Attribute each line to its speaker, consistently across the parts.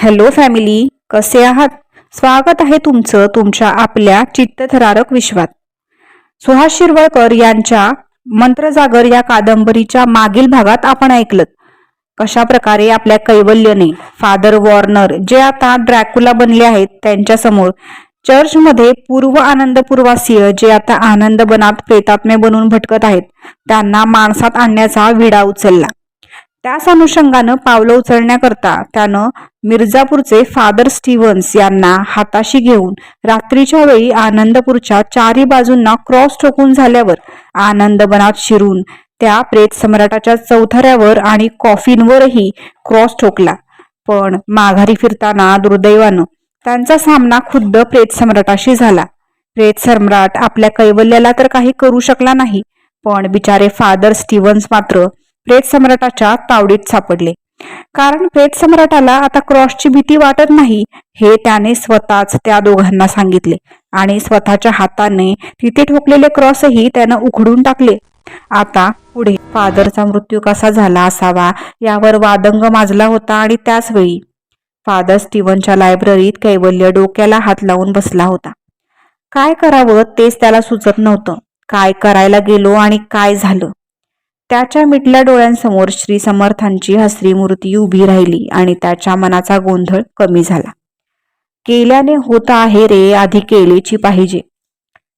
Speaker 1: Hello family कसे आहात? स्वागत आहे तुमचं तुमच्या आपल्या चित्तथरारक विश्वात. सुहास शिरवळकर यांच्या मंत्रजागर या कादंबरीच्या मागील भागात आपण ऐकलं कशा प्रकारे आपल्या कैवल्यने फादर वॉर्नर जे आता ड्रॅकुला बनले आहेत त्यांच्यासमोर चर्चमध्ये पूर्व आनंदपूर्वासीय जे आता आनंद बनात प्रेतात्मे बनून भटकत आहेत त्यांना माणसात आणण्याचा विडा उचलला. त्याच अनुषंगानं पावलं उचलण्याकरता त्यानं मिर्झापूरचे फादर स्टीव्हन्स यांना हाताशी घेऊन रात्रीच्या वेळी आनंदपूरच्या चारी बाजूंना क्रॉस ठोकून झाल्यावर आनंदबनात शिरून त्या प्रेत सम्राटाच्या चौथऱ्यावर आणि कॉफिनवरही क्रॉस ठोकला. पण माघारी फिरताना दुर्दैवानं त्यांचा सामना खुद्द प्रेत सम्राटाशी झाला. प्रेत सम्राट आपल्या कैवल्याला तर काही करू शकला नाही पण बिचारे फादर स्टीव्हन्स मात्र प्रेत सम्राटाच्या तावडीत सापडले. कारण प्रेत सम्राटाला आता क्रॉसची भीती वाटत नाही हे त्याने स्वतःच त्या दोघांना सांगितले आणि स्वतःच्या हाताने तिथे ठोकलेले क्रॉसही त्यानं उखडून टाकले. आता पुढे फादरचा मृत्यू कसा झाला असावा यावर वादंग माजला होता आणि त्याच वेळी फादर स्टीव्हनच्या लायब्ररीत कैवल्य डोक्याला हात लावून बसला होता. काय करावं तेच त्याला सुचत नव्हतं. काय करायला गेलो आणि काय झालं? त्याच्या मिटल्या डोळ्यांसमोर श्री समर्थांची हसरी मूर्ती उभी राहिली आणि त्याच्या मनाचा गोंधळ कमी झाला. केल्याने होत आहे रे आधी केलेची पाहिजे.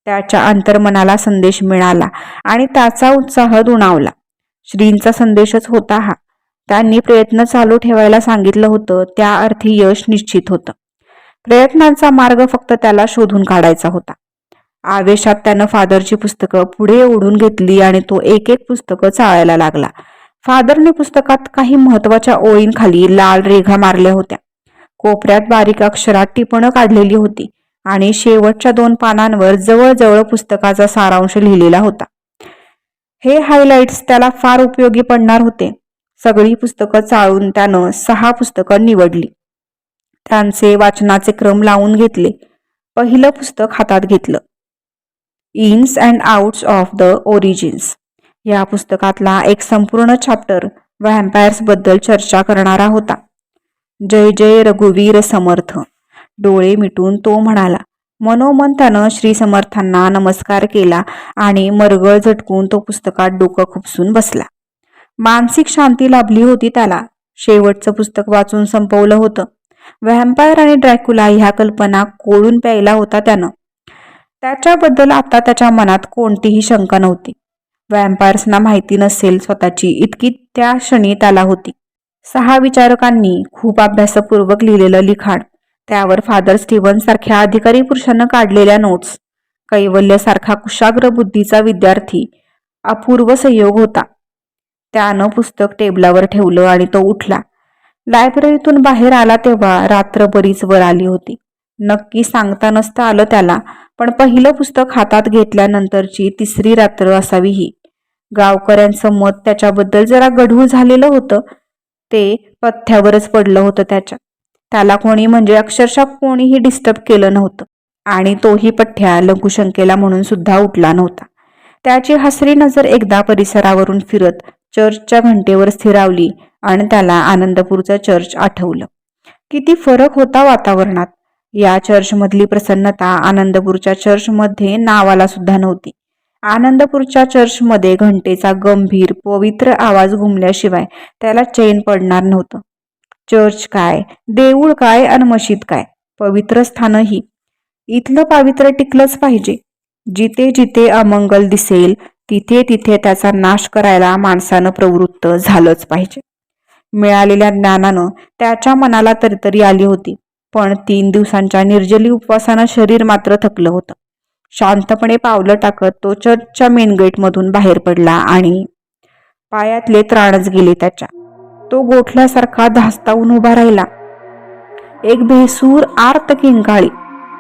Speaker 1: त्याच्या अंतर्मनाला संदेश मिळाला आणि त्याचा उत्साह दुणावला. श्रींचा संदेशच होता हा. त्यांनी प्रयत्न चालू ठेवायला सांगितलं होतं त्या अर्थी यश निश्चित होतं. प्रयत्नांचा मार्ग फक्त त्याला शोधून काढायचा होता. आवेशात त्यानं फादरची पुस्तकं पुढे ओढून घेतली आणि तो एक एक पुस्तकं चाळायला लागला. फादरने पुस्तकात काही महत्त्वाच्या ओळींखाली लाल रेघा मारल्या होत्या. कोपऱ्यात बारीक अक्षरात टिपणं काढलेली होती आणि शेवटच्या दोन पानांवर जवळजवळ पुस्तकाचा सारांश लिहिलेला होता. हे हायलाइट्स त्याला फार उपयोगी पडणार होते. सगळी पुस्तकं चाळून त्यानं सहा पुस्तकं निवडली. त्यांचे वाचनाचे क्रम लावून घेतले. पहिलं पुस्तक हातात घेतलं. Ins and outs of the origins या पुस्तकातला एक संपूर्ण चॅप्टर व्हॅम्पायर्सबद्दल चर्चा करणारा होता जय जय रघुवीर समर्थ. डोळे मिटून तो म्हणाला मनोमन त्यानं श्री समर्थांना नमस्कार केला आणि मरगळ झटकून तो पुस्तकात डोकं खुपसून बसला. मानसिक शांती लाभली होती त्याला. शेवटचं पुस्तक वाचून संपवलं होतं. व्हॅम्पायर आणि ड्रॅक्युला ह्या कल्पना कोळून प्यायला होता त्यानं. त्याच्याबद्दल आता त्याच्या मनात कोणतीही शंका नव्हती. व्हॅम्पायर्सना माहिती नसेल स्वतःची इतकी त्या क्षणी त्याला होती. सहा विचारकांनी खूप अभ्यासपूर्वक लिहिलेलं लिखाण त्यावर फादर स्टीव्हन सारख्या अधिकारी पुरुषानं काढलेल्या नोट्स कैवल्यसारखा कुशाग्र बुद्धीचा विद्यार्थी अपूर्व संयोग होता. त्यानं पुस्तक टेबलावर ठेवलं आणि तो उठला. लायब्ररीतून बाहेर आला तेव्हा रात्र बरीच वर आली होती. नक्की सांगता नसता आलं त्याला पण पहिलं पुस्तक हातात घेतल्यानंतरची तिसरी रात्र असावी ही. गावकऱ्यांचं मत त्याच्याबद्दल जरा गढूळ झालेलं होतं. ते पथ्यावरच पडलं होतं त्याच्या. त्याला कोणी म्हणजे अक्षरशः कोणीही डिस्टर्ब केलं नव्हतं. आणि तोही पठ्या लघुशंकेला म्हणून सुद्धा उठला नव्हता. त्याची हसरी नजर एकदा परिसरावरून फिरत चर्चच्या घंटेवर स्थिरावली आणि त्याला आनंदपूरचं चर्च आठवलं. किती फरक होता वातावरणात. या चर्चमधली प्रसन्नता आनंदपूरच्या चर्चमध्ये नावाला सुद्धा नव्हती. आनंदपूरच्या चर्चमध्ये घंटेचा गंभीर पवित्र आवाज घुमल्याशिवाय त्याला चैन पडणार नव्हतं. चर्च काय? देऊळ काय आणि मशीद काय? पवित्र स्थानही. इथलं पावित्र्य टिकलंच पाहिजे. जिथे जिथे अमंगल दिसेल तिथे तिथे त्याचा नाश करायला माणसानं प्रवृत्त झालंच पाहिजे. मिळालेल्या ज्ञानानं त्याच्या मनाला तरतरी आली होती. पण तीन दिवसांच्या निर्जली उपवासानं शरीर मात्र थकलं होतं. शांतपणे पावलं टाकत तो चर्चच्या मेन गेटमधून बाहेर पडला आणि पायातले त्राणच गेले त्याच्या. तो गोठल्यासारखा धास्तावून उभा राहिला. एक भेसूर आर्त किंकाळी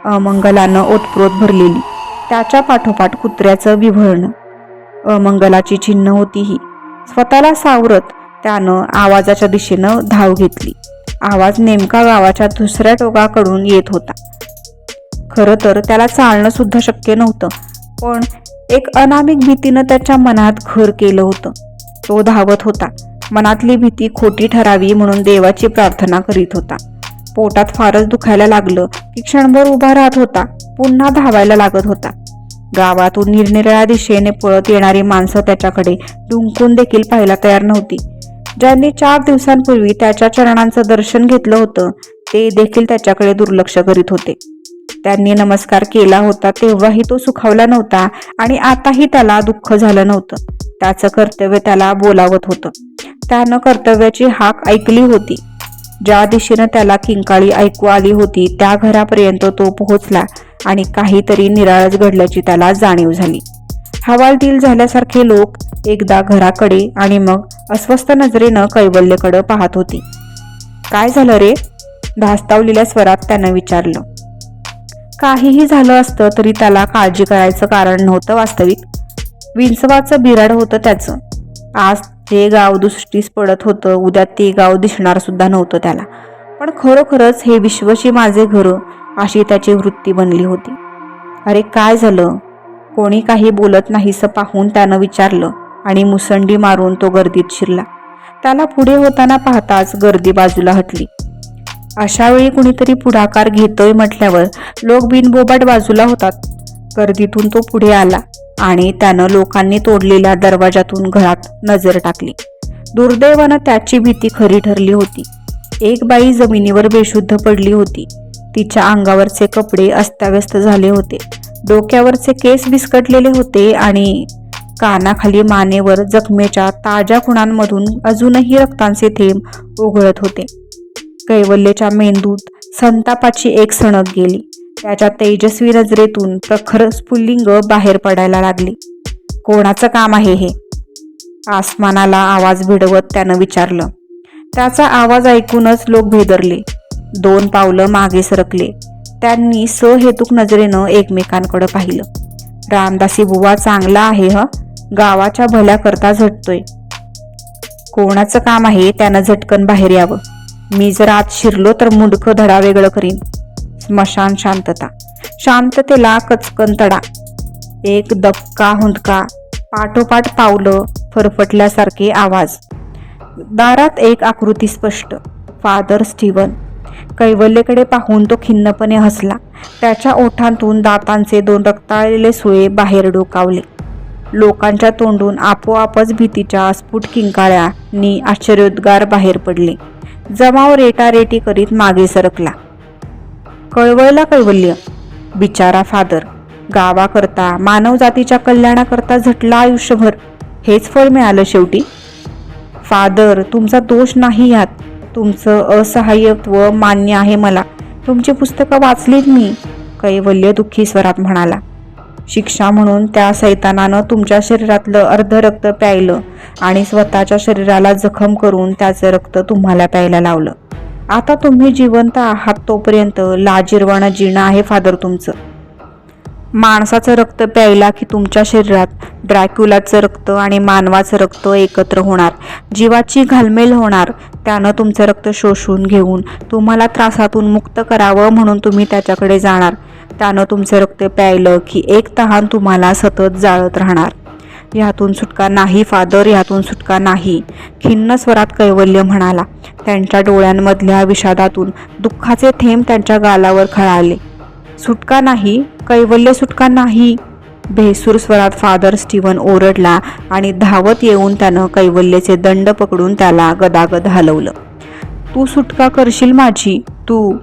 Speaker 1: अमंगलानं ओतप्रोत भरलेली त्याच्या पाठोपाठ कुत्र्याचं विभळणं अमंगलाची चिन्ह होती ही स्वतःला सावरत त्यानं आवाजाच्या दिशेनं धाव घेतली. आवाज नेमका गावाच्या दुसऱ्या टोकाकडून येत होता. खरं तर त्याला चालणं सुद्धा शक्य नव्हतं पण एक अनामिक भीतीनं त्याच्या मनात घर केलं होतं. तो धावत होता. मनातली भीती खोटी ठरावी म्हणून देवाची प्रार्थना करीत होता. पोटात फारच दुखायला लागलं की क्षणभर उभा राहत होता पुन्हा धावायला लागत होता. गावातून निरनिराळ्या दिशेने पळत येणारी माणसं त्याच्याकडे डुंकून देखील पाहायला तयार नव्हती. ज्यांनी चार दिवसांपूर्वी त्याच्या चरणांचं दर्शन घेतलं होतं ते देखील त्याच्याकडे दुर्लक्ष करीत होते. त्यांनी नमस्कार केला होता तेव्हाही तो सुखावला नव्हता आणि आताही त्याला दुःख झालं नव्हतं. त्याचं कर्तव्य त्याला बोलावत होतं. त्यानं कर्तव्याची हाक ऐकली होती. ज्या दिशेनं त्याला किंकाळी ऐकू आली होती त्या घरापर्यंत तो पोहोचला आणि काहीतरी निराळच घडल्याची त्याला जाणीव झाली. हवालदिल झाल्यासारखे लोक एकदा घराकडे आणि मग अस्वस्थ नजरेनं कैवल्यकडं पाहत होती. काय झालं रे? धास्तावलेल्या स्वरात त्यानं विचारलं. काहीही झालं असतं तरी त्याला काळजी करायचं कारण नव्हतं वास्तविक. विंचवाचं बिराड होतं त्याचं. आज ते गाव दृष्टीस पडत होतं उद्या ते गाव दिसणार सुद्धा नव्हतं त्याला. पण खरोखरच हे विश्वशी माझे घर अशी त्याची वृत्ती बनली होती. अरे काय झालं? कोणी काही बोलत नाहीसं पाहून त्यानं विचारलं आणि मुसंडी मारून तो गर्दीत शिरला. त्याला पुढे होताना पाहताच गर्दी बाजूला हटली. अशा वेळी कुणीतरी पुढाकार घेतोय म्हटल्यावर लोक बिनबोबाट बाजूला होतात. गर्दीतून तो पुढे आला आणि त्यानं लोकांनी तोडलेल्या दरवाजातून घरात नजर टाकली. दुर्दैवानं त्याची भीती खरी ठरली होती. एक बाई जमिनीवर बेशुद्ध पडली होती. तिच्या अंगावरचे कपडे अस्ताव्यस्त झाले होते. डोक्यावरचे केस विस्कटलेले होते आणि कानाखाली मानेवर जखमेच्या ताज्या खुणांमधून अजूनही रक्तांचे थेंब ओघळत होते. कैवल्यच्या मेंदूत संतापाची एक सणक गेली. त्याच्या तेजस्वी नजरेतून प्रखर स्फुल्लिंग बाहेर पडायला लागली. कोणाचं काम आहे हे? आसमानाला आवाज भिडवत त्यानं विचारलं. त्याचा आवाज ऐकूनच लोक भेदरले. दोन पावलं मागे सरकले. त्यांनी सहेतुक नजरेनं एकमेकांकडे पाहिलं. रामदासी बुवा चांगला आहे ह? गावाच्या भल्याकरता झटतोय. कोणाचं काम आहे त्यानं झटकन बाहेर यावं. मी जर आत शिरलो तर मुंडकं धडा वेगळं करीन. स्मशान शांतता. शांततेला कचकन तडा. एक दबका हुंदका पाठोपाठ पावलं फरफटल्यासारखे आवाज. दारात एक आकृती स्पष्ट. फादर स्टीवन कैवल्यकडे पाहून तो खिन्नपणे हसला. त्याच्या ओठांतून दातांचे दोन रक्ताळलेले सुळे बाहेर डोकावले. लोकांच्या तोंडून आपोआपच भीतीच्या स्फुट किंकाळ्यांनी आश्चर्योद्गार बाहेर पडले. जमाव रेटारेटी करीत मागे सरकला. कळवळला कैवल्य. बिचारा फादर. गावाकरता मानवजातीच्या कल्याणाकरता झटला आयुष्यभर. हेच फळ मिळालं शेवटी. फादर तुमचा दोष नाही यात तुमचं असहाय्यत्व मान्य आहे मला. तुमची पुस्तकं वाचलीत मी कैवल्य दुःखी स्वरात म्हणाला. शिक्षा म्हणून त्या सैतानानं तुमच्या शरीरातलं अर्ध रक्त प्यायलं आणि स्वतःच्या शरीराला जखम करून त्याचं रक्त तुम्हाला प्यायला लावलं. आता तुम्ही जिवंत आहात तोपर्यंत लाजिरवाणं जिणं आहे फादर तुमचं. माणसाचं रक्त प्यायला की तुमच्या शरीरात ड्रॅक्युलाचं रक्त आणि मानवाचं रक्त एकत्र होणार. जीवाची घालमेल होणार. त्यानं तुमचं रक्त शोषून घेऊन तुम्हाला त्रासातून मुक्त करावं म्हणून तुम्ही त्याच्याकडे जाणार. त्यानं तुमचं रक्त प्यायलं की एक तहान तुम्हाला सतत जाळत राहणार. ह्यातून सुटका नाही फादर ह्यातून सुटका नाही. खिन्न स्वरात कैवल्य म्हणाला. त्यांच्या डोळ्यांमधल्या विषादातून दुःखाचे थेंब त्यांच्या गालावर खळाले. सुटका नाही कैवल्य सुटका नाही. भेसूर स्वरात फादर स्टीवन ओरडला आणि धावत येऊन त्यानं कैवल्यचे दंड पकडून त्याला गदागद हलवलं. तू सुटका करशील माझी. तू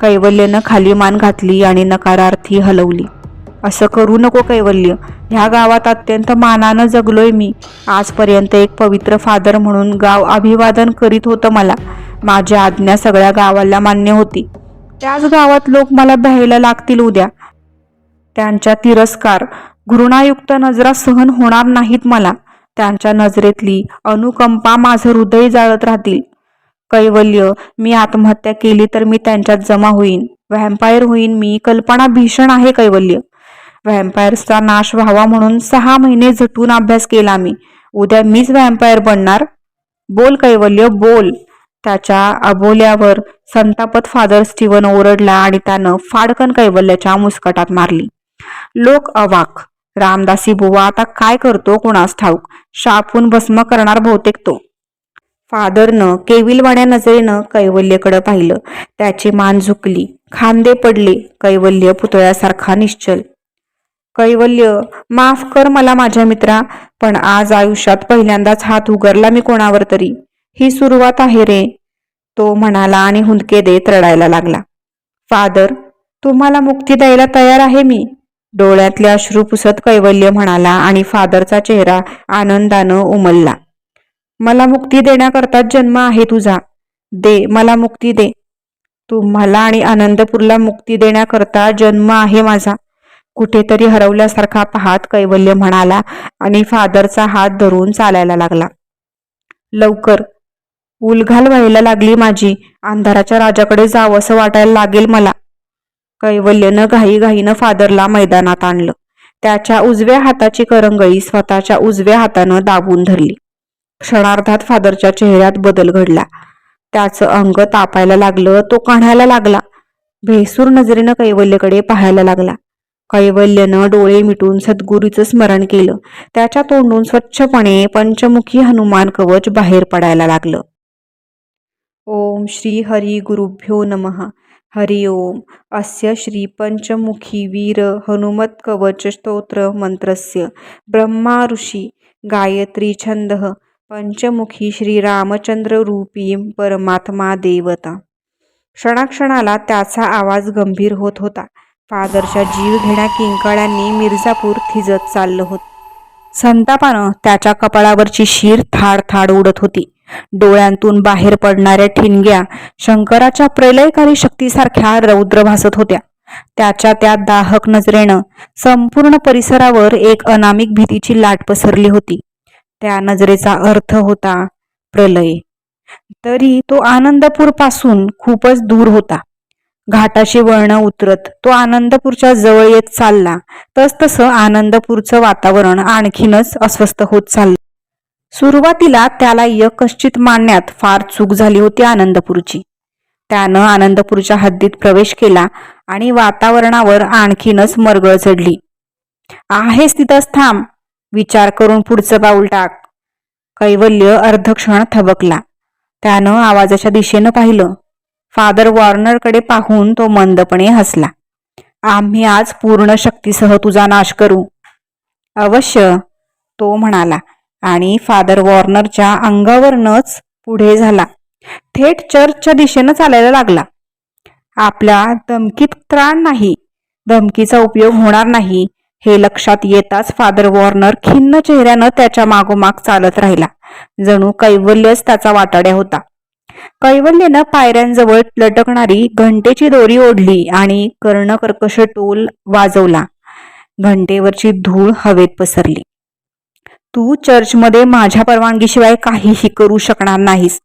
Speaker 1: कैवल्यनं खाली मान घातली आणि नकारार्थी हलवली. असं करू नको कैवल्य ह्या गावात अत्यंत मानानं जगलोय मी. आजपर्यंत एक पवित्र फादर म्हणून गाव अभिवादन करीत होतं मला. माझी आज्ञा सगळ्या गावाला मान्य होती. त्याच गावात लोक मला भ्यायला लागतील उद्या. त्यांच्या तिरस्कार घृणायुक्त नजरा सहन होणार नाहीत मला. त्यांच्या नजरेतली अनुकंपा माझं हृदय जाळत राहतील. कैवल्य मी आत्महत्या केली तर मी त्यांच्यात जमा होईन. व्हॅम्पायर होईन मी कल्पना भीषण आहे कैवल्य. व्हॅम्पायर्सचा नाश व्हावा म्हणून सहा महिने झटून अभ्यास केला मी. उद्या मीच व्हॅम्पायर बनणार? बोल कैवल्य बोल. त्याच्या अबोल्यावर संतापत फादर स्टीवन ओरडला आणि त्यानं फाडकन कैवल्याच्या मुस्कटात मारली. लोक अवाक. रामदासी बुवा आता काय करतो कोणास ठाऊक? शापून भस्म करणार बहुतेक तो. फादरनं केविलवाण्या नजरेनं कैवल्यकडे पाहिलं. त्याची मान झुकली. खांदे पडले. कैवल्य पुतळ्यासारखा निश्चल. कैवल्य माफ कर मला माझ्या मित्रा पण आज आयुष्यात पहिल्यांदाच हात उगरला मी कोणावर तरी. ही सुरुवात आहे रे. तो म्हणाला आणि हुंदके देत रडायला लागला. फादर तुम्हाला मुक्ती द्यायला तयार आहे मी. डोळ्यातले अश्रू पुसत कैवल्य म्हणाला आणि फादरचा चेहरा आनंदानं उमलला. मला मुक्ती देण्याकरता जन्म आहे तुझा. दे मला मुक्ती दे. तुम्हाला आणि आनंदपूरला मुक्ती देण्याकरता जन्म आहे माझा. कुठेतरी हरवल्यासारखा पाहत कैवल्य म्हणाला आणि फादरचा हात धरून चालायला लागला. लवकर. उलघाल व्हायला लागली माझी. अंधाराच्या राजाकडे जावं असं वाटायला लागेल मला. कैवल्यनं घाईघाईनं फादरला मैदानात आणलं. त्याच्या उजव्या हाताची करंगळी स्वतःच्या उजव्या हातानं दाबून धरली. क्षणार्धात फादरच्या चेहऱ्यात बदल घडला. त्याचं अंग तापायला लागलं तो काढायला लागला. भेसूर नजरेनं कैवल्यकडे पाहायला लागला. कैवल्यनं डोळे मिटून सद्गुरूचं स्मरण केलं. त्याच्या तोंडून स्वच्छपणे पंचमुखी हनुमान कवच बाहेर पडायला लागलं. ओम श्री हरी गुरुभ्यो नमः. हरि ओम. अस्य श्री पंचमुखी वीर हनुमत कवच स्तोत्र मंत्रस्य. ब्रह्मा ऋषी गायत्री छंद पंचमुखी श्रीरामचंद्र रूपी परमात्मा देवता. क्षणाक्षणाला त्याचा आवाज गंभीर होत होता. फादरच्या जीव घेण्या किंकाळ्यांनी मिर्झापूर थिजत चाललं होत. संतापानं त्याच्या कपाळावरची शीर थाड थाड उडत होती. डोळ्यांतून बाहेर पडणाऱ्या ठिणग्या शंकराच्या प्रलयकारी शक्तीसारख्या रौद्र भासत होत्या. त्याच्या त्या दाहक नजरेनं संपूर्ण परिसरावर एक अनामिक भीतीची लाट पसरली होती. त्या नजरेचा अर्थ होता प्रलय. तरी तो आनंदपूरपासून खूपच दूर होता. घाटाशी वळणं उतरत तो आनंदपूरच्या जवळ येत चालला तसतसं आनंदपूरचं वातावरण आणखीनच अस्वस्थ होत चाललं. सुरुवातीला त्याला यकश्चित मांडण्यात फार चूक झाली होती आनंदपूरची. त्यानं आनंदपूरच्या हद्दीत प्रवेश केला आणि वातावरणावर आणखीनच मरगळ चढली. आहेस तिथंच थांब विचार करून पुढचं पाऊल टाक. कैवल्य अर्धक्षण थबकला. त्यानं आवाजाच्या दिशेनं पाहिलं. फादर वॉर्नरकडे पाहून तो मंदपणे हसला. आम्ही आज पूर्ण शक्तीसह तुझा नाश करू. अवश्य तो म्हणाला. आणि फादर वॉर्नरच्या अंगावरनच पुढे झाला. थेट चर्चच्या दिशेनं चालायला लागला. आपल्या धमकीत त्राण नाही. धमकीचा उपयोग होणार नाही. हे लक्षात येताच फादर वॉर्नर खिन्न चेहऱ्यानं त्याच्या मागोमाग चालत राहिला. जणू कैवल्यच त्याचा वाटाड्या होता. कैवल्यनं पायऱ्यांजवळ लटकणारी घंटेची दोरी ओढली आणि कर्णकर्कश टोल वाजवला. घंटेवरची धूळ हवेत पसरली. तू चर्चमध्ये माझ्या परवानगीशिवाय काहीही करू शकणार नाहीस.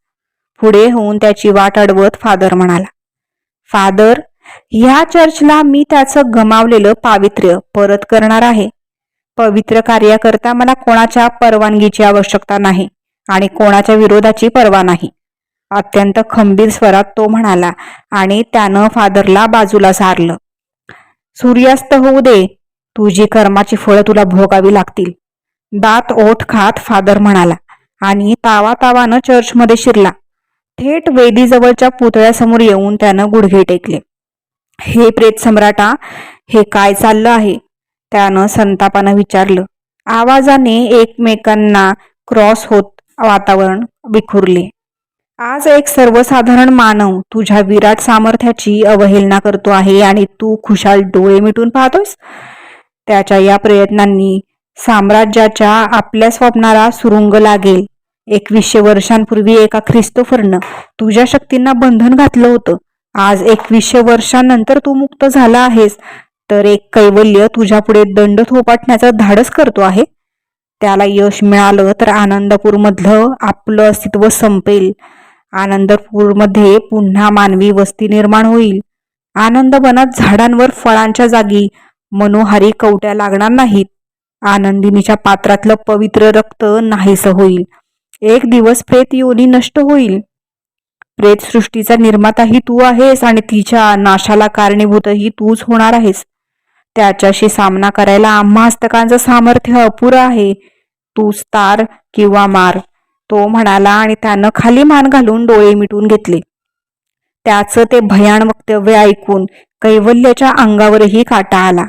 Speaker 1: पुढे होऊन त्याची वाट अडवत फादर म्हणाला. फादर ह्या चर्चला मी त्याचं गमावलेलं पावित्र्य परत करणार आहे. पवित्र कार्याकरता मला कोणाच्या परवानगीची आवश्यकता नाही आणि कोणाच्या विरोधाची पर्वा नाही. अत्यंत खंबीर स्वरात तो म्हणाला आणि त्यानं फादरला बाजूला सारलं. सूर्यास्त होऊ दे. तुझी कर्माची फळं तुला भोगावी लागतील. दात ओठ खात फादर म्हणाला आणि तावा तावानं चर्चमध्ये शिरला. थेट वेदीजवळच्या पुतळ्यासमोर येऊन त्यानं गुडघे टेकले. हे प्रेत सम्राटा हे काय चाललं आहे? त्यानं संतापानं विचारलं. आवाजाने एकमेकांना क्रॉस होत वातावरण विखुरले. आज एक सर्वसाधारण मानव तुझ्या विराट सामर्थ्याची अवहेलना करतो आहे आणि तू खुशाल डोळे मिटून पाहतोस त्याच्या या प्रयत्नांनी साम्राज्याच्या आपल्या स्वप्नाला सुरुंग लागेल. एकवीसशे वर्षांपूर्वी एका ख्रिस्तोफरनं तुझ्या शक्तींना बंधन घातलं होतं. आज एकवीसशे वर्षांनंतर तू मुक्त झाला आहेस. तर एक कैवल्य तुझ्या पुढे दंड थोपाटण्याचं धाडस करतो आहे. त्याला यश मिळालं तर आनंदपूरमधलं आपलं अस्तित्व संपेल. आनंदपूरमध्ये पुन्हा मानवी वस्ती निर्माण होईल. आनंदवनात झाडांवर फळांच्या जागी मनोहारी कवट्या लागणार नाहीत. आनंदिनीच्या पात्रातलं पवित्र रक्त नाहीसं होईल. एक दिवस प्रेत योनी नष्ट होईल. प्रेत सृष्टीचा निर्माताही तू आहेस आणि तिच्या नाशाला कारणीभूतही तूच होणार आहेस. त्याच्याशी सामना करायला आम्हा हस्तकांचं सामर्थ्य अपुरं आहे. तूच तार किंवा मार तो म्हणाला आणि त्यानं खाली मान घालून डोळे मिटून घेतले. त्याचं ते भयान वक्तव्य ऐकून कैवल्याच्या अंगावरही काटा आला.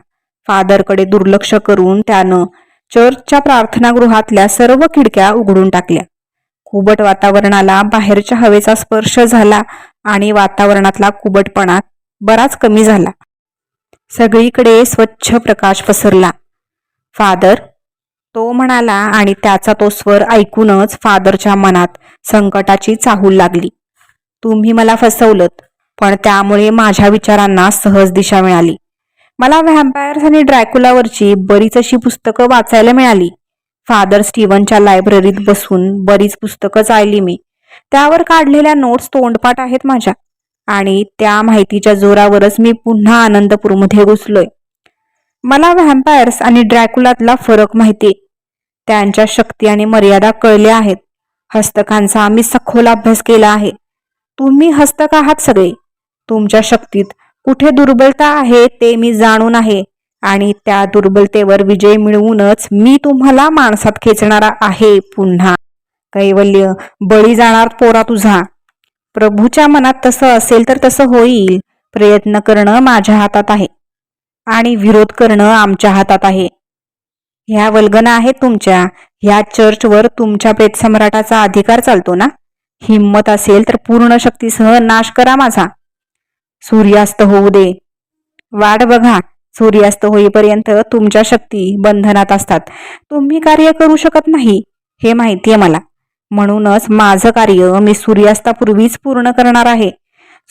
Speaker 1: फादरकडे दुर्लक्ष करून त्यानं चर्चच्या प्रार्थनागृहातल्या सर्व खिडक्या उघडून टाकल्या. कुबट वातावरणाला बाहेरच्या हवेचा स्पर्श झाला आणि वातावरणातला कुबटपणा बराच कमी झाला. सगळीकडे स्वच्छ प्रकाश पसरला. फादर तो म्हणाला आणि त्याचा तो स्वर ऐकूनच फादरच्या मनात संकटाची चाहूल लागली. तुम्ही मला फसवलत पण त्यामुळे माझ्या विचारांना सहज दिशा मिळाली. मला व्हॅम्पायर्स आणि ड्रॅकुलावरची बरीच अशी पुस्तकं वाचायला मिळाली. फादर स्टीव्हनच्या लायब्ररीत बसून बरीच पुस्तकं चालली मी. त्यावर काढलेल्या नोट्स तोंडपाठ आहेत माझ्या. आणि त्या माहितीच्या जोरावरच मी पुन्हा आनंदपूरमध्ये घुसलोय. मला व्हॅम्पायर्स आणि ड्रॅकुलातला फरक माहिती त्यांच्या शक्ती आणि मर्यादा कळल्या आहेत. हस्तकांचा आम्ही सखोल अभ्यास केला आहे. तुम्ही हस्तक आहात सगळे. तुमच्या शक्तीत कुठे दुर्बलता आहे ते मी जाणून आहे आणि त्या दुर्बलतेवर विजय मिळवूनच मी तुम्हाला माणसात खेचणारा आहे पुन्हा. कैवल्य बळी जाणार पोरा तुझा. प्रभूच्या मनात तसं असेल तर तसं होईल. प्रयत्न करणं माझ्या हातात आहे आणि विरोध करणं आमच्या हातात आहे. ह्या वल्गना आहेत तुमच्या. ह्या चर्चवर तुमच्या प्रेतसम्राटाचा अधिकार चालतो ना? हिंमत असेल तर पूर्ण शक्तीसह नाश करा माझा. सूर्यास्त होऊ दे. वाट बघा सूर्यास्त होईपर्यंत तुमच्या शक्ती बंधनात असतात. तुम्ही कार्य करू शकत नाही हे माहितीये मला. म्हणूनच माझं कार्य मी सूर्यास्तापूर्वीच पूर्ण करणार आहे.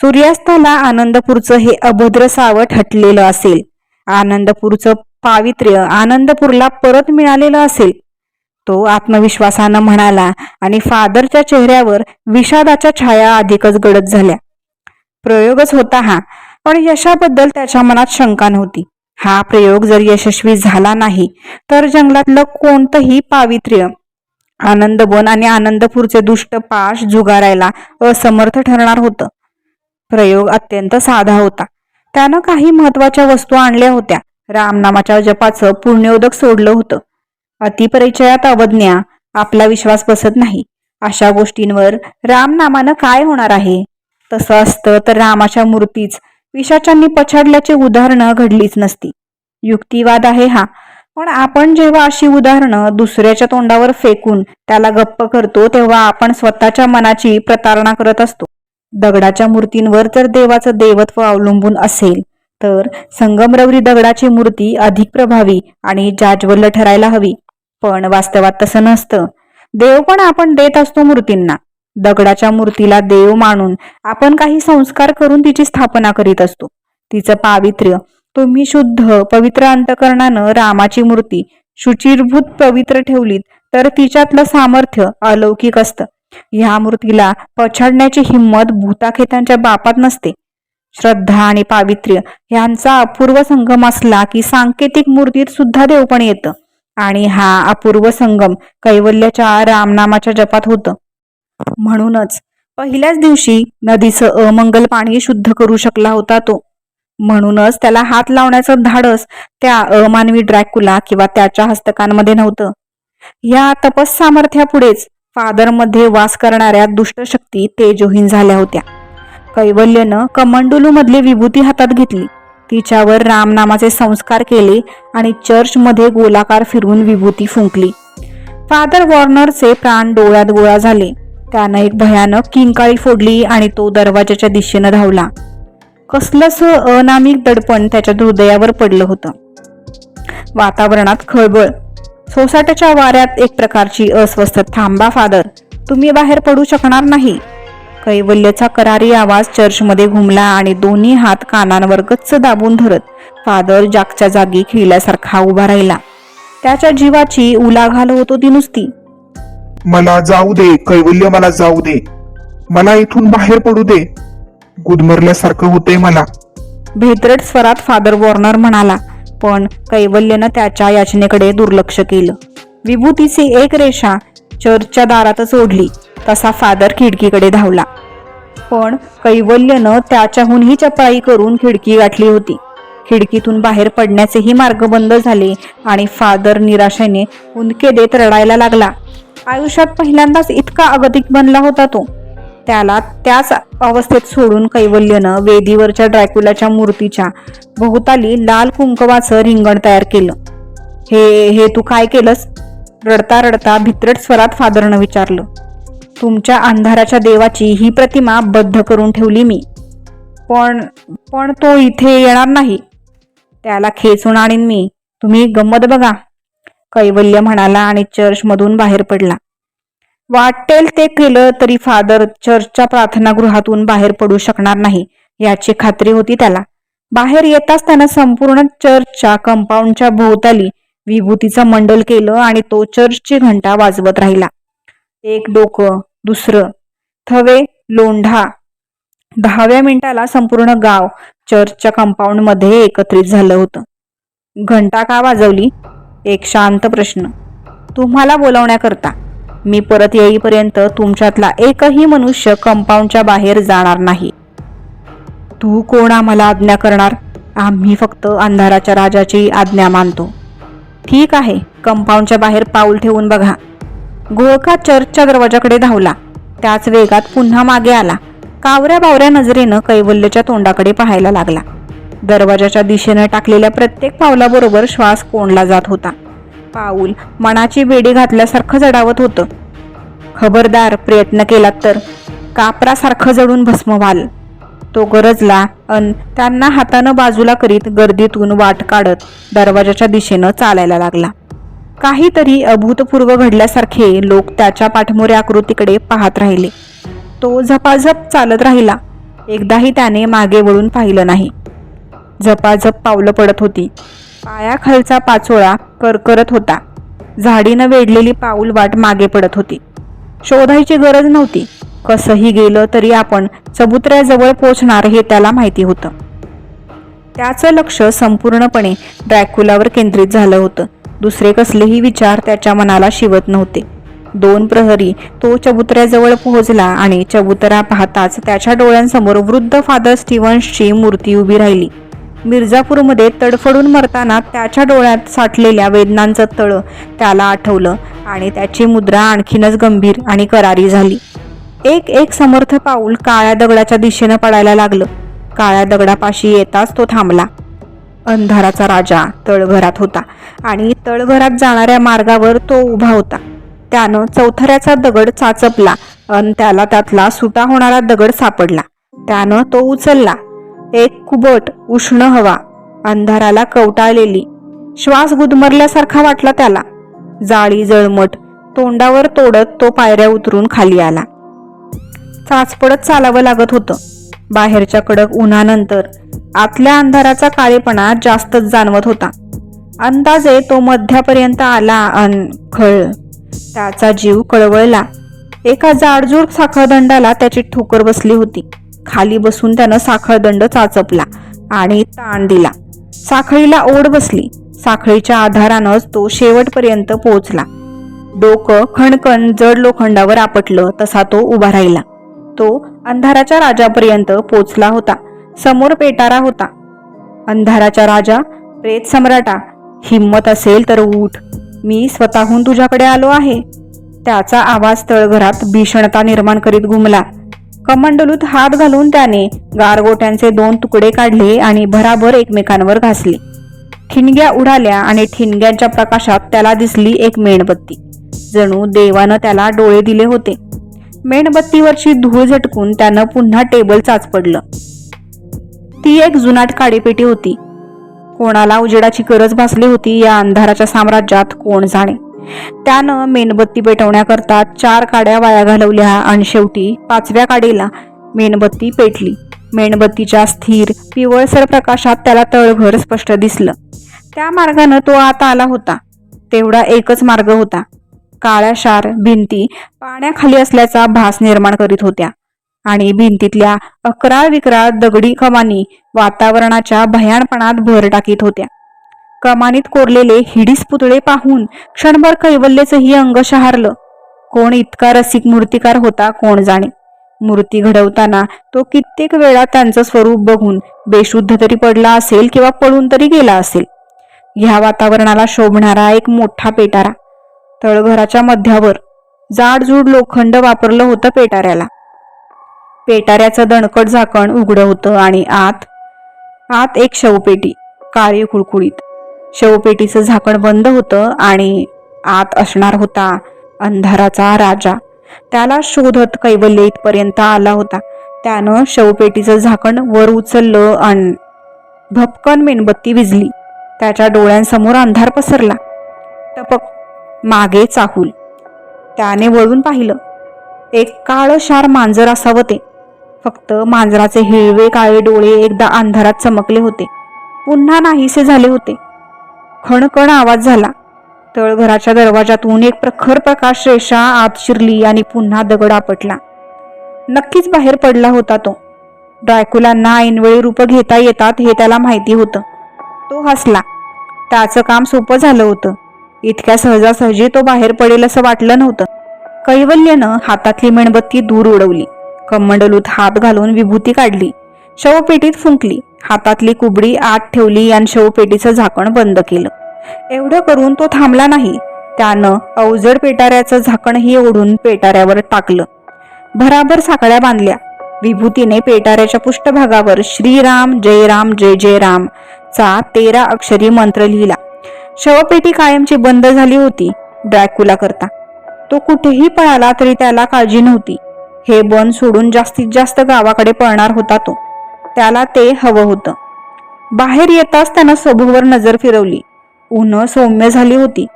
Speaker 1: सूर्यास्ताला आनंदपूरचं हे अभद्र सावट हटलेलं असेल. आनंदपूरचं पावित्र्य आनंदपूरला परत मिळालेलं असेल. तो आत्मविश्वासानं म्हणाला आणि फादरच्या चेहऱ्यावर विषादाच्या छाया अधिकच गडद झाल्या. प्रयोगच होता हा. पण यशाबद्दल त्याच्या मनात शंका नव्हती. हा प्रयोग जर यशस्वी झाला नाही तर जंगलातलं कोणतंही पावित्र्य आनंदवन आणि आनंदपूरचे दुष्ट पाश जुगारायला असमर्थ ठरणार होतं. प्रयोग अत्यंत साधा होता. त्यानं काही महत्त्वाच्या वस्तू आणल्या होत्या. रामनामाच्या जपाचं पुण्योदक सोडलं होतं. अतिपरिचयात अवज्ञा आपला विश्वास बसत नाही. अशा गोष्टींवर रामनामानं काय होणार आहे? तसं असतं तर रामाच्या मूर्तीच. पिशाच्यांनी पछाडल्याची उदाहरणं घडलीच नसती. युक्तिवाद आहे हा. पण आपण जेव्हा अशी उदाहरणं दुसऱ्याच्या तोंडावर फेकून त्याला गप्प करतो तेव्हा आपण स्वतःच्या मनाची प्रतारणा करत असतो. दगडाच्या मूर्तींवर जर देवाचं देवत्व अवलंबून असेल तर संगमरवरी दगडाची मूर्ती अधिक प्रभावी आणि जाज्वल्य ठरायला हवी. पण वास्तवात तसं नसतं. देव पण आपण देत असतो मूर्तींना. दगडाच्या मूर्तीला देव मानून आपण काही संस्कार करून तिची स्थापना करीत असतो. तिचं पावित्र्य तुम्ही शुद्ध पवित्र अंतकरणानं रामाची मूर्ती शुचिरभूत पवित्र ठेवलीत तर तिच्यातलं सामर्थ्य अलौकिक असतं. ह्या मूर्तीला पछाडण्याची हिंमत भूताखेतांच्या बापात नसते. श्रद्धा आणि पावित्र्य यांचा अपूर्व संगम असला की सांकेतिक मूर्तीत सुद्धा देवपण येतं. आणि हा अपूर्व संगम कैवल्याच्या रामनामाच्या जपात होतं. म्हणूनच पहिल्याच दिवशी नदीचं अमंगल पाणी शुद्ध करू शकला होता तो. म्हणूनच त्याला हात लावण्याचं धाडस त्या अमानवी ड्रॅकुला किंवा त्याच्या हस्तकांमध्ये नव्हतं. या तपस सामर्थ्यापुढेच फादरमध्ये वास करणाऱ्या दुष्टशक्ती तेजोहीन झाल्या होत्या. कैवल्यनं कमंडुलू मधली विभूती हातात घेतली. तिच्यावर रामनामाचे संस्कार केले आणि चर्चमध्ये गोलाकार फिरून विभूती फुंकली. फादर वॉर्नरचे प्राण डोळ्यात गोळा झाले. त्यानं एक भयानक किंकाळी फोडली आणि तो दरवाजाच्या दिशेनं धावला. कसलंच अनामिक दडपण त्याच्या हृदयावर पडलं होतं. वातावरणात खळबळ. सोसाट्याच्या वाऱ्यात एक प्रकारची अस्वस्थ थांबा फादर तुम्ही बाहेर पडू शकणार नाही. कैवल्यचा करारी आवाज चर्चमध्ये घुमला आणि दोन्ही हात कानांवर गच्च दाबून धरत फादर जागच्या जागी खिळल्यासारखा उभा राहिला. त्याच्या जीवाची उलाघाल होत होती नुसती.
Speaker 2: मला जाऊ दे कैवल्य मला जाऊ दे. मला इथून बाहेर पडू दे. गुदमरल्यासारखं होतंय मला.
Speaker 1: भेदरट स्वरात फादर वॉर्नर म्हणाला पण कैवल्यनं त्याच्या याचनेकडे दुर्लक्ष केलं. विभूतीची एक रेषा चर्चच्या दारातच ओढली तसा फादर खिडकीकडे धावला. पण कैवल्यनं त्याच्याहूनही चपाई करून खिडकी गाठली होती. खिडकीतून बाहेर पडण्याचेही मार्ग बंद झाले आणि फादर निराशेने हुंदके देत रडायला लागला. आयुष्यात पहिल्यांदाच इतका अगतिक बनला होता तो. त्याला त्याच अवस्थेत सोडून कैवल्यनं वेदीवरच्या ड्रॅक्युलाच्या मूर्तीच्या भोवताली लाल कुंकवाचं रिंगण तयार केलं. हे हे तू काय केलंस? रडता रडता भित्रट स्वरात फादरनं विचारलं. तुमच्या अंधाराच्या देवाची ही प्रतिमा बद्ध करून ठेवली मी. पण पण तो इथे येणार नाही. त्याला खेचून आणीन मी. तुम्ही गंमत बघा. कैवल्य म्हणाला आणि चर्चमधून बाहेर पडला. वाटेल ते केलं तरी फादर चर्चच्या प्रार्थनागृहातून बाहेर पडू शकणार नाही याची खात्री होती त्याला. बाहेर येताच त्यानं संपूर्ण चर्चच्या कंपाऊंडच्या भोवताली विभूतीचं मंडल केलं आणि तो चर्चची घंटा वाजवत राहिला. एक डोकं दुसरं थवे लोंढा. दहाव्या मिनिटाला संपूर्ण गाव चर्चच्या कंपाऊंडमध्ये एकत्रित झालं होतं. घंटा का वाजवली? एक शांत प्रश्न. तुम्हाला बोलवण्याकरता मी परत येईपर्यंत तुमच्यातला एकही मनुष्य कंपाऊंडच्या बाहेर जाणार नाही. तू कोण आम्हाला आज्ञा करणार? आम्ही फक्त अंधाराच्या राजाची आज्ञा मानतो. ठीक आहे कंपाऊंडच्या बाहेर पाऊल ठेवून बघा. गोळका चर्चच्या दरवाजाकडे धावला. त्याच वेगात पुन्हा मागे आला. कावऱ्या बावऱ्या नजरेनं कैवल्यच्या तोंडाकडे पाहायला लागला. दरवाजाच्या दिशेनं टाकलेल्या प्रत्येक पावलाबरोबर श्वास कोंडला जात होता. पाऊल मनाची बेडी घातल्यासारखं जडावत होतं. खबरदार प्रयत्न केलात तर कापरासारखं जडून भस्म व्हाल तो गरजला अन त्यांना हातानं बाजूला करीत गर्दीतून वाट काढत दरवाजाच्या दिशेनं चालायला लागला. काहीतरी अभूतपूर्व घडल्यासारखे लोक त्याच्या पाठमोऱ्या आकृतीकडे पाहत राहिले. तो झपाझप चालत राहिला. एकदाही त्याने मागे वळून पाहिलं नाही. झपाझप पावलं पडत होती. पायाखालचा पाचोळा करकरत होता. झाडीनं वेढलेली पाऊल वाट मागे पडत होती. शोधायची गरज नव्हती. कसंही गेलं तरी आपण चबुतऱ्याजवळ पोचणार हे त्याला माहिती होतं. त्याचं लक्ष संपूर्णपणे ड्रॅक्युलावर केंद्रित झालं होतं. दुसरे कसलेही विचार त्याच्या मनाला शिवत नव्हते. दोन प्रहरी तो चबुतऱ्याजवळ पोहोचला आणि चबुतरा पाहताच त्याच्या डोळ्यांसमोर वृद्ध फादर स्टीव्हन्सची मूर्ती उभी राहिली. मिर्झापूरमध्ये तडफडून मरताना त्याच्या डोळ्यात साठलेल्या वेदनांचं तळं त्याला आठवलं आणि त्याची मुद्रा आणखीनच गंभीर आणि करारी झाली. एक एक समर्थ पाऊल काळ्या दगडाच्या दिशेनं पडायला लागलं. काळ्या दगडापाशी येताच तो थांबला. अंधाराचा राजा तळघरात होता आणि तळघरात जाणाऱ्या मार्गावर तो उभा होता. त्यानं चौथऱ्याचा दगड चाचपला अन त्याला त्यातला सुटा होणारा दगड सापडला. त्यानं तो उचलला. एक कुबट उष्ण हवा. अंधाराला कवटाळलेली. श्वास गुदमरल्यासारखा वाटला त्याला. जाळी जळमट तोंडावर तोडत तो पायऱ्या उतरून खाली आला. चाचपडत चालावं लागत होतं. बाहेरच्या कडक उन्हानंतर आतल्या अंधाराचा काळेपणा जास्तच जाणवत होता. अंदाजे तो मध्यापर्यंत आला अन खळ. त्याचा जीव कळवळला. एका जाडजूड साखळदंडाला त्याची ठोकर बसली होती. खाली बसून त्यानं साखळदंड चाचपला आणि ताण दिला. साखळीला ओढ बसली. साखळीच्या आधारानंच तो शेवटपर्यंत पोहोचला. डोकं खणकण जड लोखंडावर आपटलं तसा तो उभा राहिला. तो अंधाराच्या राजापर्यंत पोचला होता. समोर पेटारा होता. अंधाराच्या राजा प्रेत सम्राटा हिम्मत असेल तर उठ. मी स्वतःहून तुझ्याकडे आलो आहे. त्याचा आवाज तळघरात भीषणता निर्माण करीत घुमला. कमंडलूत हात घालून त्याने गारगोट्यांचे दोन तुकडे काढले आणि भराभर एकमेकांवर घासले. ठिणग्या उडाल्या आणि ठिणग्यांच्या प्रकाशात त्याला दिसली एक मेणबत्ती. जणू देवानं त्याला डोळे दिले होते. मेणबत्तीवरची धूळ झटकून त्यानं पुन्हा टेबल चाचपडलं. ती एक जुनाट काडीपेटी होती. कोणाला उजेडाची गरज भासली होती या अंधाराच्या साम्राज्यात कोण जाणे? त्यानं मेणबत्ती पेटवण्याकरता चार काड्या वाया घालवल्या आणि शेवटी पाचव्या काडीला मेणबत्ती पेटली. मेणबत्तीच्या स्थिर पिवळसर प्रकाशात त्याला तळघर स्पष्ट दिसलं. त्या मार्गानं तो आता आला होता. तेवढा एकच मार्ग होता. काळ्या शार भिंती पाण्याखाली असल्याचा भास निर्माण करीत होत्या आणि भिंतीतल्या अकराळ विकरा दगडी कमानी वातावरणाच्या भयानपणात भर टाकीत होत्या. कमानीत कोरलेले हिडीस पुतळे पाहून क्षणभर कैवल्यचंही अंग शहारलं. कोण इतका रसिक मूर्तिकार होता कोण जाणे? मूर्ती घडवताना तो कित्येक वेळा त्यांचं स्वरूप बघून बेशुद्ध तरी पडला असेल किंवा पळून तरी गेला असेल. ह्या वातावरणाला शोभणारा एक मोठा पेटारा. तळघराच्या मध्यावर जाडजूड लोखंड वापरलं होतं पेटाऱ्याला. पेटाऱ्याचं दणकट झाकण उघडं होतं आणि आत आत एक शवपेटी काळी कुळकुळीत. शवपेटीचं झाकण बंद होतं आणि आत असणार होता अंधाराचा राजा. त्याला शोधत कैवल्य इथपर्यंत आला होता. त्यानं शवपेटीचं झाकण वर उचललं आणि भपकन मेणबत्ती विजली. त्याच्या डोळ्यांसमोर अंधार पसरला. टपक मागे चाहूल. त्याने वळून पाहिलं. एक काळशार मांजर असावं ते. फक्त मांजराचे हिरवे काळे डोळे एकदा अंधारात चमकले होते. पुन्हा नाहीसे झाले होते. खणखण आवाज झाला. तळघराच्या दरवाजातून एक प्रखर प्रकाश रेषा आत शिरली आणि पुन्हा दगड आपटला. नक्कीच बाहेर पडला होता तो. ड्रायकुलांना ऐनवेळी रूप घेता येतात हे त्याला माहिती होतं. तो हसला. त्याचं काम सोपं झालं होतं. इतक्या सहजासहजी तो बाहेर पडेल असं वाटलं नव्हतं. कैवल्यनं हातातली मेणबत्ती दूर उडवली. कमंडलूत हात घालून विभूती काढली. शवपेटीत फुंकली. हातातली कुबडी आत ठेवली आणि शवपेटीचं झाकण बंद केलं. एवढं करून तो थांबला नाही. त्यानं अवजड पेटाऱ्याचं झाकणही ओढून पेटाऱ्यावर टाकलं. भराभर साखळ्या बांधल्या. विभूतीने पेटाऱ्याच्या पृष्ठभागावर श्रीराम जय राम जय जय राम चा तेरा अक्षरी मंत्र लिहिला. शवपेटी कायमची बंद झाली होती ड्रॅकुला करता. तो कुठेही पळाला तरी त्याला काळजी नव्हती. हे बन सोडून जास्तीत जास्त गावाकडे पळणार होता तो. त्याला ते हवं होतं. बाहेर येताच त्यानं सभोवर नजर फिरवली. ऊन सौम्य झाली होती.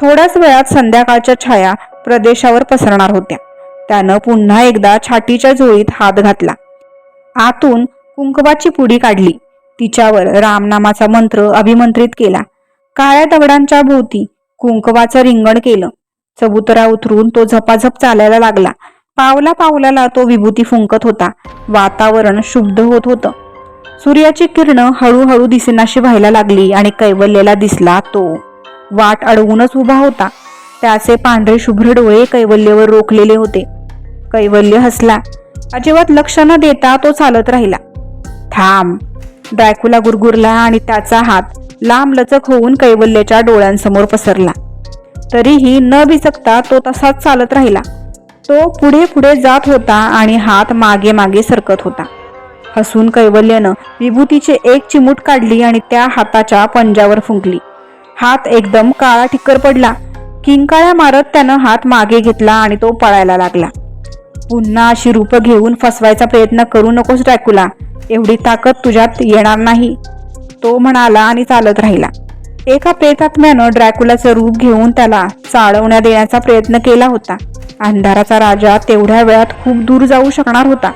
Speaker 1: थोड्याच वेळात संध्याकाळच्या छाया प्रदेशावर पसरणार होत्या. त्यानं पुन्हा एकदा छाटीच्या झोळीत हात घातला. आतून कुंकवाची पुडी काढली. तिच्यावर रामनामाचा मंत्र अभिमंत्रित केला. काळ्या दगडांच्या भोवती कुंकवाचं रिंगण केलं. चबुतरा उतरून तो झपाझप चालायला लागला. पावला पावलाला तो विभूती फुंकत होता. वातावरण शुद्ध होत होतं. सूर्याची किरणं हळूहळू दिसेनाशी व्हायला लागली आणि कैवल्यला दिसला तो. वाट अडवूनच उभा होता. त्याचे पांढरे शुभ्र डोळे कैवल्यवर रोखलेले होते. कैवल्य हसला. अजिबात लक्ष न देता तो चालत राहिला. थांब. ड्रॅकुला गुरगुरला आणि त्याचा हात लांब लचक होऊन कैवल्याच्या डोळ्यांसमोर पसरला. तरीही न बिचकता तो तसाच चालत राहिला. तो पुढे पुढे जात होता आणि हात मागे मागे सरकत होता. हसून कैवल्यनं विभूतीचे एक चिमूट काढली आणि त्या हाताच्या पंजावर फुंकली. हात एकदम काळा ठिक्कर पडला. किंकाळ्या मारत त्यानं हात मागे घेतला आणि तो पळायला लागला. पुन्हा अशी रूप घेऊन फसवायचा प्रयत्न करू नकोस ड्रॅकुला. एवढी ताकद तुझ्यात येणार नाही. तो म्हणाला आणि चालत राहिला. एका प्रेतात्म्यानं ड्रॅकुलाचं रूप घेऊन त्याला चाळवण्यात देण्याचा प्रयत्न केला होता. अंधाराचा राजा तेवढ्या वेळात खूप दूर जाऊ शकणार होता.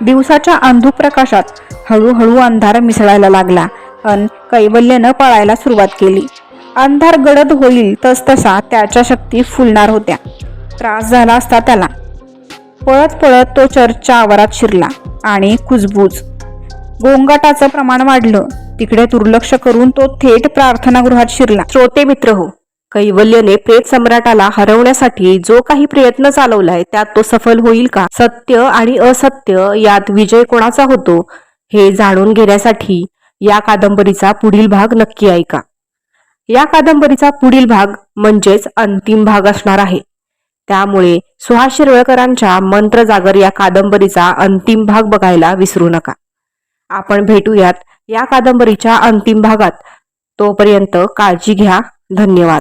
Speaker 1: दिवसाच्या अंधुक प्रकाशात हळूहळू अंधार मिसळायला लागला अन कैवल्यनं पळायला सुरुवात केली. अंधार गडद होईल तसतसा त्याच्या शक्ती फुलणार होत्या. त्रास झाला असता त्याला. पळत पळत तो चर्चच्या आवारात शिरला आणि कुजबूज गोंगाटाचं प्रमाण वाढलं. तिकडे दुर्लक्ष करून तो थेट प्रार्थनागृहात शिरला. श्रोते मित्र हो कैवल्यने प्रेत सम्राटाला हरवण्यासाठी जो काही प्रयत्न चालवलाय त्यात तो सफल होईल का? सत्य आणि असत्य यात विजय कोणाचा होतो हे जाणून घेण्यासाठी या कादंबरीचा पुढील भाग नक्की ऐका. या कादंबरीचा पुढील भाग म्हणजेच अंतिम भाग असणार आहे. त्यामुळे सुहास शिरवळकरांच्या मंत्र जागर या कादंबरीचा अंतिम भाग बघायला विसरू नका. आपण भेटूयात या कादंबरीच्या अंतिम भागात. तोपर्यंत काळजी घ्या. धन्यवाद.